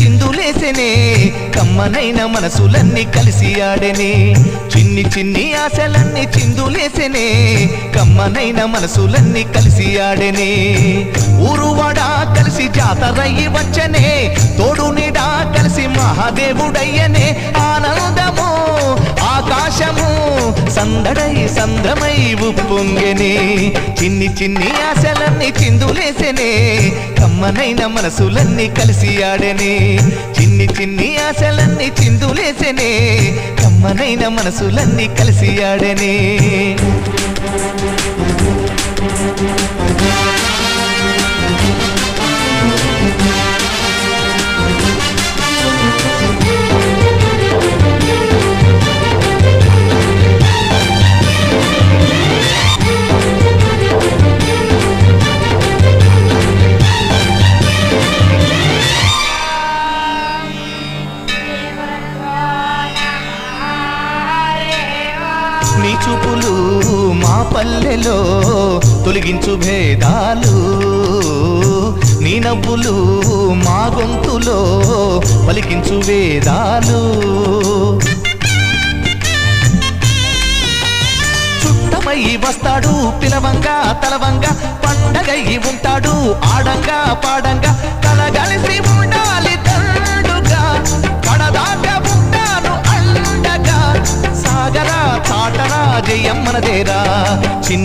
చిందులేసెనే కమ్మనైన మనసులన్నీ కలిసి ఆడెనే. చిన్ని చిన్ని ఆశలన్నీ చిందులేసెనే కమ్మనైన మనసులన్నీ కలిసి ఆడెనే. ఊరువాడా కలిసి జాతరయ్యి వచ్చనే తోడు నీడా కలిసి మహాదేవుడయ్యనే. సందడై సంద్రమై ఉప్పొంగెనే. చిన్ని చిన్ని ఆశలన్నీ చిందులేసెనే కమ్మనైన మనసులన్నీ కలిసి ఆడెనే. చిన్ని చిన్ని ఆశలన్నీ చిందులేసెనే కమ్మనైన మనసులన్నీ కలిసి ఆడెనే. నీ చూపులు మా పల్లెలో తొలగించు భేదాలు. నీ నవ్వులు మా గొంతులో పలికించు వేదాలు. చుట్టమై వస్తాడు పిలవంగా తలవంగా పండగయ్యి ఉంటాడు ఆడంగా పాడంగా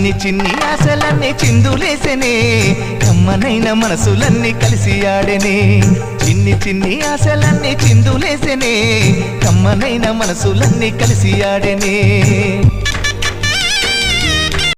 చిన్ని చిన్ని ఆశలన్నీ చిందులేసెనే. కమ్మనైన మనసులన్నీ కలిసి ఆడెనే. చిన్ని చిన్ని ఆశలన్నీ చిందులేసెనే. కమ్మనైన మనసులన్నీ కలిసి ఆడెనే.